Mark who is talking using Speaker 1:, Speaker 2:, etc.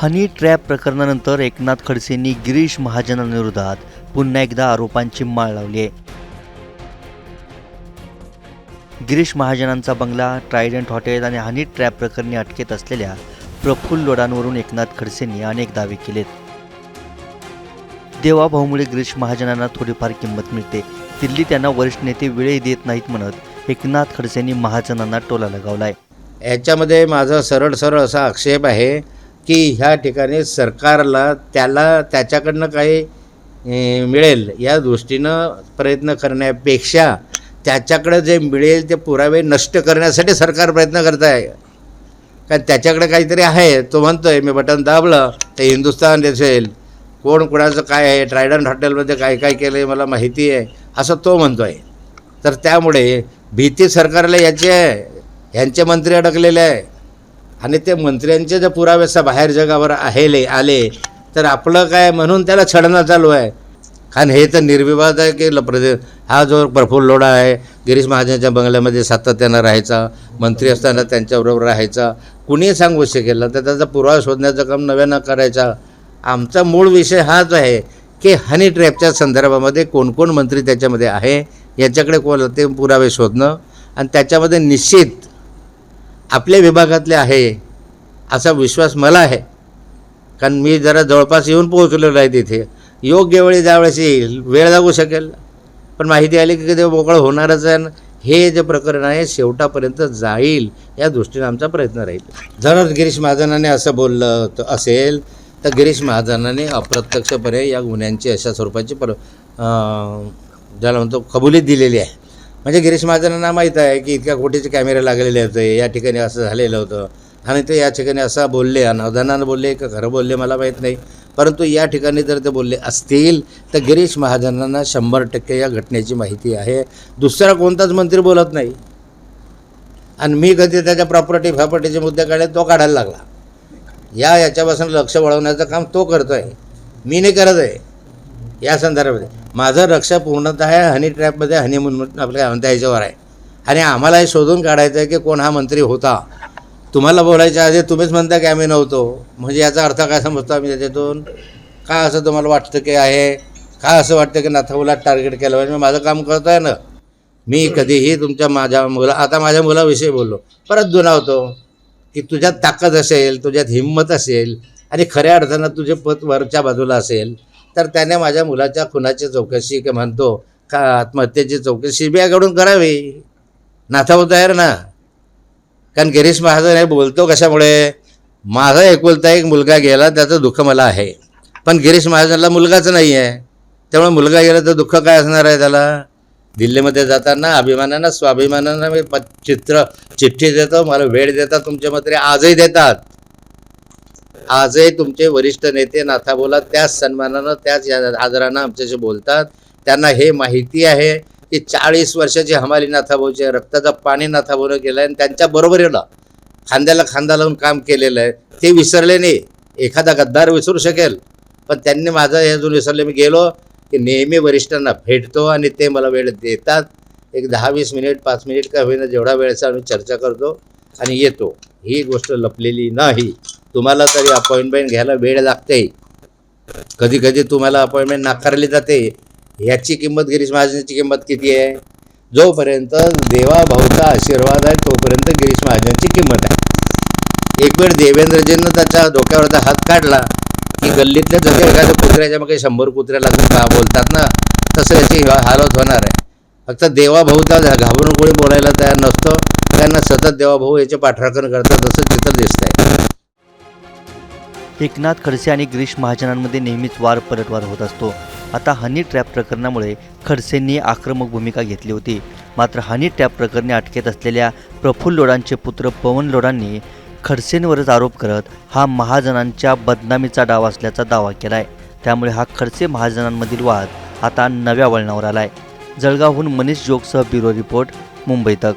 Speaker 1: हनी trap प्रकरणानंतर एकनाथ खडसेंनी गिरीश महाजनांविरोधात पुन्हा एकदा आरोपांची माळ लावली आहे. गिरीश महाजनांचा बंगला ट्रायडंट हॉटेल आणि हनी ट्रॅप प्रकरणी अटकेत असलेल्या प्रफुल्ल लोडांवरून एकनाथ खडसेंनी अनेक दावे केलेत. देवाभाऊमुळे गिरीश महाजनांना थोडीफार किंमत मिळते. दिल्ली त्यांना वरिष्ठ नेते वेळही देत नाहीत म्हणत एकनाथ खडसेंनी महाजनांना टोला लगावलाय.
Speaker 2: याच्यामध्ये माझा सरळ सरळ असा आक्षेप आहे की ह्या ठिकाणी सरकारला त्याला त्याच्याकडनं काही मिळेल या दृष्टीनं प्रयत्न करण्यापेक्षा त्याच्याकडं जे मिळेल ते पुरावे नष्ट करण्यासाठी सरकार प्रयत्न करत आहे कारण त्याच्याकडे काहीतरी आहे. तो म्हणतो आहे मी बटन दाबलं तर हिंदुस्तान दिसेल. कोण कोणाचं काय आहे? ट्रायडंट हॉटेलमध्ये काय काय केलं आहे मला माहिती आहे. असं तो म्हणतो आहे तर त्यामुळे भीती सरकारला याची आहे. ह्यांचे मंत्री अडकलेले आहे. आणि ते मंत्र्यांचे जर पुराव्याचा बाहेर जगावर आहेले आले तर आपलं काय म्हणून त्याला छडणं चालू आहे? कारण हे तर निर्विवाद आहे की प्रदे हा जो प्रफुल्ल लोढा आहे गिरीश महाजनच्या बंगल्यामध्ये सातत्यानं राहायचा मंत्री असताना त्यांच्याबरोबर राहायचा कुणीही सांगू शकेल? तर त्याचा पुरावा शोधण्याचं काम नव्यानं करायचा. आमचा मूळ विषय हाच आहे की हनी ट्रॅपच्या संदर्भामध्ये कोणकोण मंत्री त्याच्यामध्ये आहे? याच्याकडे कोण ते पुरावे शोधणं आणि त्याच्यामध्ये निश्चित आपल्या विभागातले आहे असा विश्वास मला आहे. कारण मी जरा जवळपास येऊन पोहोचलेलो आहे तिथे. योग्य वेळी ज्यावेळेस येईल वेळ लागू शकेल. पण माहिती आली की ते मोकळं होणारच आहे हे जे प्रकरण आहे शेवटापर्यंत जाईल या दृष्टीने आमचा प्रयत्न राहील. जर गिरीश महाजनाने असं बोललं तर असेल तर गिरीश महाजनाने अप्रत्यक्षपणे या गुन्ह्यांची अशा स्वरूपाची पर ज्याला म्हणतो कबुली दिलेली आहे. म्हणजे गिरीश महाजनांना माहीत आहे की इतक्या कोटीचे कॅमेरे लागलेले होते. या ठिकाणी असं झालेलं होतं. आणि ते या ठिकाणी असं बोलले अनावधानानं बोलले का खरं बोलले मला माहीत नाही. परंतु या ठिकाणी जर ते बोलले असतील तर गिरीश महाजनांना शंभर टक्के या घटनेची माहिती आहे. दुसरा कोणताच मंत्री बोलत नाही. आणि मी कधी त्याच्या प्रॉपर्टी फॉपर्टीचे मुद्दे काढले तो काढायला लागला. या याच्यापासून लक्ष वळवण्याचं काम तो करतो आहे मी नाही करत आहे. या संदर्भामध्ये माझं लक्ष पूर्णतः हनी ट्रॅपमध्ये हनीमून आपल्या काय म्हणता याच्यावर आहे. आणि आम्हाला हे शोधून काढायचं आहे की कोण हा मंत्री होता. तुम्हाला बोलायच्या आधी तुम्हीच म्हणता की आम्ही नव्हतो. म्हणजे याचा अर्थ काय समजतो आम्ही त्याच्यातून? का असं तुम्हाला वाटतं की आहे? का असं वाटतं की नाथाऊला टार्गेट केलं पाहिजे? मी माझं काम करतो आहे ना. मी कधीही तुमच्या माझ्या मुला आता माझ्या मुलाविषयी बोललो. परत दुनावतो की तुझ्यात ताकद असेल तुझ्यात हिंमत असेल आणि खऱ्या अर्थानं तुझे पत वरच्या बाजूला असेल तर त्याने माझ्या मुलाच्या खुनाची चौकशी म्हणतो का आत्महत्येची चौकशी बी आयकडून करावी. नाथाऊ तयार ना. कारण गिरीश महाजन हे बोलतो कशामुळे? माझा एकुलता एक मुलगा गेला त्याचं दुःख मला आहे. पण गिरीश महाजनला मुलगाच नाही आहे त्यामुळे मुलगा गेला तर दुःख काय असणार आहे त्याला? दिल्लीमध्ये जाताना अभिमानानं स्वाभिमानानं मी प चित्र चिठ्ठी देतो मला वेळ देतात तुमचे मंत्री आजही देतात. आजही तुमचे वरिष्ठ नेते नाथा बोला त्याच सन्मानानं त्याच या- आदरानं आमच्याशी बोलतात. त्यांना हे माहिती आहे की चाळीस वर्षाची हमाली नाथाभाऊचे आहे. रक्ताचं पाणी नाथाभाऊनं केलं आहे आणि त्यांच्या बरोबरीला खांद्याला खांदा लावून काम केलेलं आहे. ते विसरले नाही. एखादा गद्दार विसरू शकेल. पण त्यांनी माझं हे अजून विसरले. मी गेलो की नेहमी वरिष्ठांना भेटतो आणि ते मला वेळ देतात. एक दहा वीस मिनिट पाच मिनिट का होईना जेवढा वेळचा आम्ही चर्चा करतो आणि येतो. ही गोष्ट लपलेली नाही. तुम्हाला तरी अपॉइंटमेंट घ्यायला वेळ लागते. कधी कधी तुम्हाला अपॉइंटमेंट नाकारली जाते. ह्याची किंमत गिरीश महाजनची किंमत किती आहे? जोपर्यंत देवाभाऊचा आशीर्वाद आहे तोपर्यंत गिरीश महाजनची किंमत आहे. एक वेळ देवेंद्रजींना त्याच्या डोक्यावरचा हात काढला की गल्लीतल्या जसं एखाद्या कुत्र्याच्या मग शंभर कुत्र्या लागून का बोलतात ना तसं याची हालत होणार आहे. फक्त देवाभाऊचा घाबरून कोणी बोलायला तयार नसतो. त्यांना सतत देवाभाऊ याचे पाठराखण करतात असं चित्र दिसतंय.
Speaker 1: एकनाथ खडसे आणि गिरीश महाजनांमध्ये नेहमीच वार पलटवार होत असतो. आता हनी ट्रॅप प्रकरणामुळे खडसेंनी आक्रमक भूमिका घेतली होती. मात्र हनी ट्रॅप प्रकरणी अटकेत असलेल्या प्रफुल्ल लोडांचे पुत्र पवन लोडांनी खडसेंवरच आरोप करत हा महाजनांच्या बदनामीचा डाव असल्याचा दावा केला आहे त्यामुळे हा खडसे महाजनांमधील वाद आता नव्या वळणावर आला आहे जळगावहून मनीष जोगसह ब्युरो रिपोर्ट मुंबई तक.